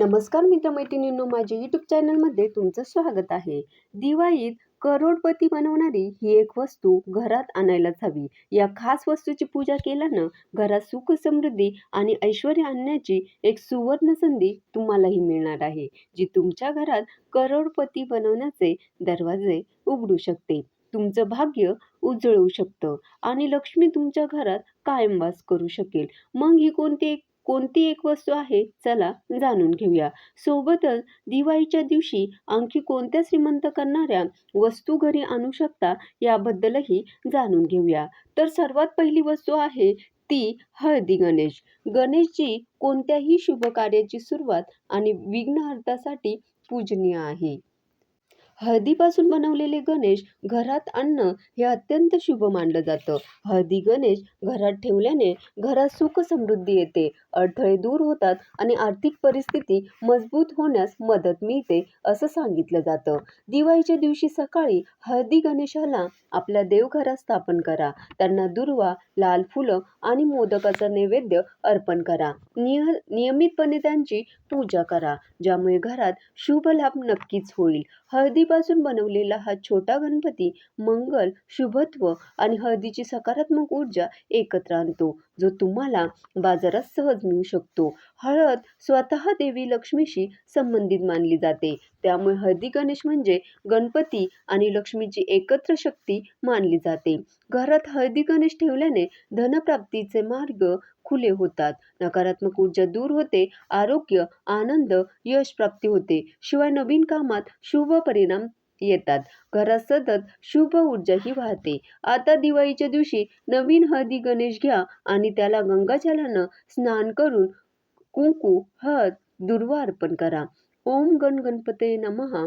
नमस्कार मित्रमैत्रिणींनो माझ्या यूट्यूब चॅनलमध्ये तुमचं स्वागत आहे. दिवाळीत करोडपती बनवणारी ही एक वस्तू घरात आणायलाच हवी. या खास वस्तूची पूजा केल्यानं घरात सुख समृद्धी आणि ऐश्वर आणण्याची एक सुवर्ण संधी तुम्हालाही मिळणार आहे जी तुमच्या घरात करोडपती बनवण्याचे दरवाजे उघडू शकते. तुमचं भाग्य उजळवू शकतं आणि लक्ष्मी तुमच्या घरात कायम वास करू शकेल. मग ही कोणती एक कोणती एक वस्तू आहे चला जाणून घेऊया. सोबतच दिवाळीच्या दिवशी आणखी कोणत्या श्रीमंत करणाऱ्या वस्तू घरी आणू शकता याबद्दलही जाणून घेऊया. तर सर्वात पहिली वस्तू आहे ती हळदी गणेश. गणेशजी कोणत्याही शुभ कार्याची सुरुवात आणि विघ्नहर्तासाठी पूजनीय आहे. हळदीपासून बनवलेले गणेश घरात आणणं हे अत्यंत शुभ मानलं जातं. हळदी गणेश घरात ठेवल्याने घरात सुख समृद्धी येते. अडथळे दूर होतात आणि आर्थिक परिस्थिती मजबूत होण्यास मदत मिळते असं सांगितलं जातं. दिवाळीच्या दिवशी सकाळी हळदी गणेशाला आपल्या देवघरात स्थापन करा. त्यांना दुर्वा लाल फुलं आणि मोदकाचा नैवेद्य अर्पण करा. निय नियमितपणे त्यांची पूजा करा ज्यामुळे घरात शुभ लाभ नक्कीच होईल. हळदीपासून बनवलेला हा छोटा गणपती मंगल शुभत्व आणि हळदीची सकारात्मक ऊर्जा एकत्र आणतो जो तुम्हाला बाजारात सहज मिळू शकतो. हळद स्वतः देवी लक्ष्मीशी संबंधित मानली जाते. त्यामुळे हळदी गणेश म्हणजे गणपती आणि लक्ष्मीची एकत्र शक्ती मानली जाते. घरात हळदी गणेश ठेवल्याने धनप्राप्तीचे मार्ग खुले होतात. नकारात्मक ऊर्जा दूर होते आरोग्य आनंद यश प्राप्ती होते. शिवाय नवीन कामात शुभ परिणाम येतात. घरात सतत शुभ ऊर्जाही वाहते. आता दिवाळीच्या दिवशी नवीन हळदी गणेश घ्या आणि त्याला गंगाजलानं स्नान करून कुंकू हळद दुर्वा अर्पण करा. ओम गण गणपते नमहा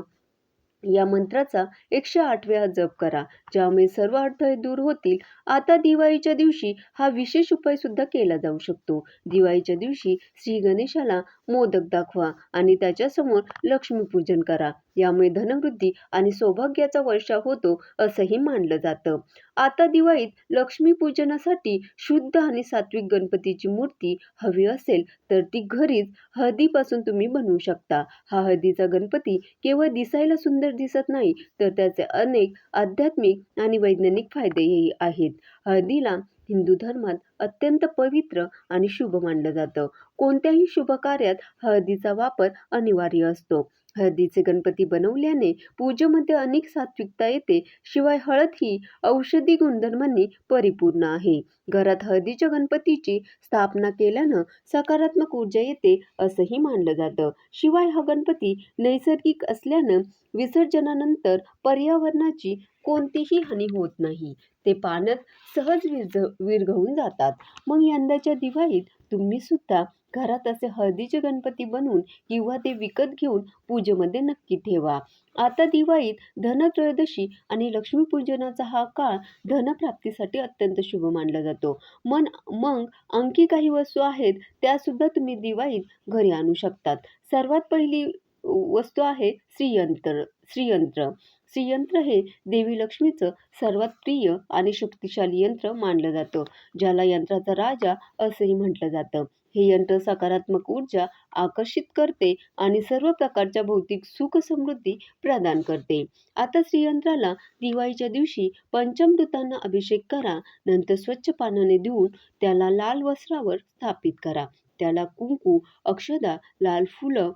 या मंत्राचा एकशे आठ वेळा जप करा. ज्यामुळे सर्व अडथळे दूर होतील. आता दिवाळीच्या दिवशी हा विशेष उपाय सुद्धा केला जाऊ शकतो. दिवाळीच्या दिवशी श्री गणेशाला मोदक दाखवा आणि त्याच्यासमोर लक्ष्मीपूजन करा. यामुळे धनवृद्धी आणि सौभाग्याचा वर्षा होतो असंही मानलं जातं. आता दिवाळीत लक्ष्मीपूजनासाठी शुद्ध आणि सात्विक गणपतीची मूर्ती हवी असेल तर ती घरीच हळदीपासून तुम्ही बनवू शकता. हा हळदीचा गणपती केवळ दिसायला सुंदर दिसत नाही तर त्याचे अनेक आध्यात्मिक आणि वैज्ञानिक फायदेही आहेत. हळदीला हिंदू धर्मात अत्यंत पवित्र आणि शुभ मानलं जातं. कोणत्याही शुभ कार्यात हळदीचा वापर अनिवार्य असतो. हळदीचे गणपती बनवल्याने पूजेमध्ये अनेक सात्विकता येते. शिवाय हळद ही औषधी गुणधर्मांनी परिपूर्ण आहे. घरात हळदीच्या गणपतीची स्थापना केल्यानं सकारात्मक ऊर्जा येते असंही मानलं जातं. शिवाय हा गणपती नैसर्गिक असल्यानं विसर्जनानंतर पर्यावरणाची कोणतीही हानी होत नाही. ते पाण्यात सहज विरघ विरघळून जातात. मग यंदाच्या दिवाळीत तुम्ही सुद्धा घरात असे हळदीचे गणपती बनवून किंवा ते विकत घेऊन पूजेमध्ये नक्की ठेवा. आता दिवाळीत धनत्रयोदशी आणि लक्ष्मीपूजनाचा हा काळ धनप्राप्तीसाठी अत्यंत शुभ मानला जातो. मन मग आणखी काही वस्तू आहेत त्यासुद्धा तुम्ही दिवाळीत घरी आणू शकतात. सर्वात पहिली वस्तू आहे श्रीयंत्र श्रीयंत्र. श्रीयंत्र हे देवी लक्ष्मीचं सर्वात प्रिय आणि शक्तिशाली यंत्र मानलं जातं ज्याला यंत्राचा राजा असंही म्हटलं जातं. हे यंत्र सकारात्मक ऊर्जा आकर्षित करते आणि सर्व प्रकारच्या भौतिक सुख समृद्धी प्रदान करते. आता श्रीयंत्राला दिवाळीच्या दिवशी पंचमृतांना अभिषेक करा नंतर स्वच्छ पानाने धुवून त्याला लाल वस्त्रावर स्थापित करा. त्याला कुंकू अक्षदा लाल फुलं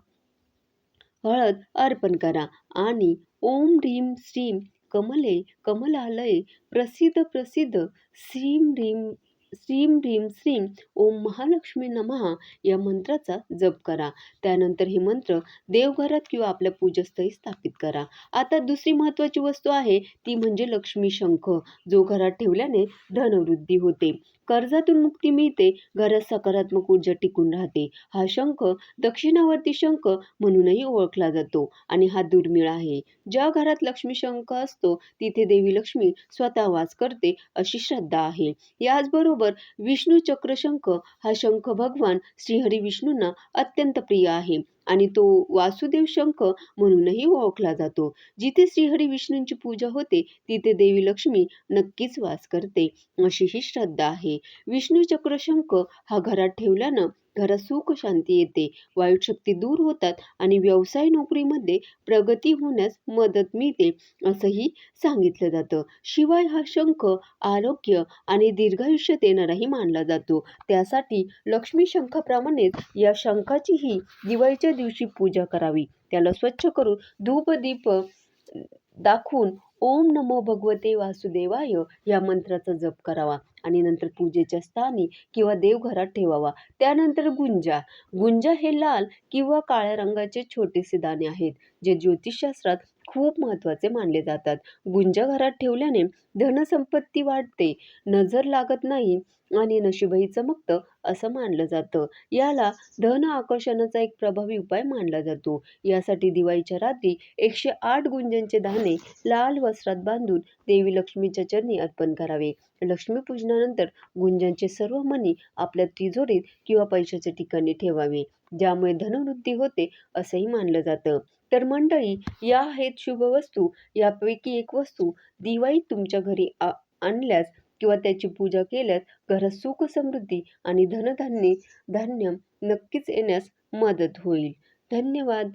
हळद अर्पण करा आणि ओम ह्रीम श्रीम कमले कमलालय प्रसिद्ध प्रसिद्ध श्रीम ह्रीम श्रीम ह्रीम श्रीम ओम महालक्ष्मी नमहा या मंत्राचा जप करा. त्यानंतर हे मंत्र देवघरात किंवा आपल्या पूजास्थळी स्थापित करा. आता दुसरी महत्त्वाची वस्तू आहे ती म्हणजे लक्ष्मी शंख जो घरात ठेवल्याने धनवृद्धी होते. कर्जातून मुक्ती मिळते घरात सकारात्मक ऊर्जा टिकून राहते. हा शंख दक्षिणावर्ती शंख म्हणूनही ओळखला जातो आणि हा दुर्मिळ आहे. ज्या घरात लक्ष्मी शंख असतो तिथे देवी लक्ष्मी स्वतः वास करते अशी श्रद्धा आहे. याचबरोबर विष्णू चक्रशंख हा शंख भगवान श्रीहरी विष्णूंना अत्यंत प्रिय आहे. आणि तो वासुदेव शंख म्हणूनही ओळखला जातो. जिथे श्रीहरी विष्णूंची पूजा होते तिथे देवी लक्ष्मी नक्कीच वास करते अशी ही श्रद्धा आहे. विष्णू चक्रशंख हा घरात ठेवल्यानं घरात सुख शांती येते. वाईट शक्ती दूर होतात आणि व्यवसाय नोकरीमध्ये प्रगती होण्यास मदत मिळते असंही सांगितलं जातं. शिवाय हा शंख आरोग्य आणि दीर्घायुष्य देणाराही मानला जातो. त्यासाठी लक्ष्मी शंखाप्रमाणेच या शंखाचीही दिवाळीच्या दिवशी पूजा करावी. त्याला स्वच्छ करून धूप दीप दाखवून ओम नमो भगवते वासुदेवाय या मंत्राचा जप करावा. आणि नंतर पूजेच्या स्थानी किंवा देवघरात ठेवावा. त्यानंतर गुंजा. गुंजा हे लाल किंवा काळ्या रंगाचे छोटेसे दाणे आहेत जे ज्योतिषशास्त्रात खूप महत्त्वाचे मानले जातात. गुंजा घरात ठेवल्याने धनसंपत्ती वाढते नजर लागत नाही आणि नशीबही चमकतं असं मानलं जातं. याला धन आकर्षणाचा एक प्रभावी उपाय मानला जातो. यासाठी दिवाळीच्या रात्री एकशे आठ गुंजांचे दाणे लाल वस्त्रात बांधून देवी लक्ष्मीच्या चरणी अर्पण करावे. लक्ष्मीपूजनानंतर गुंजांचे सर्व मणी आपल्या तिजोरीत किंवा पैशाच्या ठिकाणी ठेवावे. ज्यामुळे धनवृद्धी होते असंही मानलं जातं. तर मंडळी या आहेत शुभ वस्तू यापैकी एक वस्तू दिवाळी तुमच्या घरी आ आणल्यास किंवा त्याची पूजा केल्यास घरात सुख समृद्धी आणि धनधान्य धान्य नक्कीच येण्यास मदत होईल. धन्यवाद.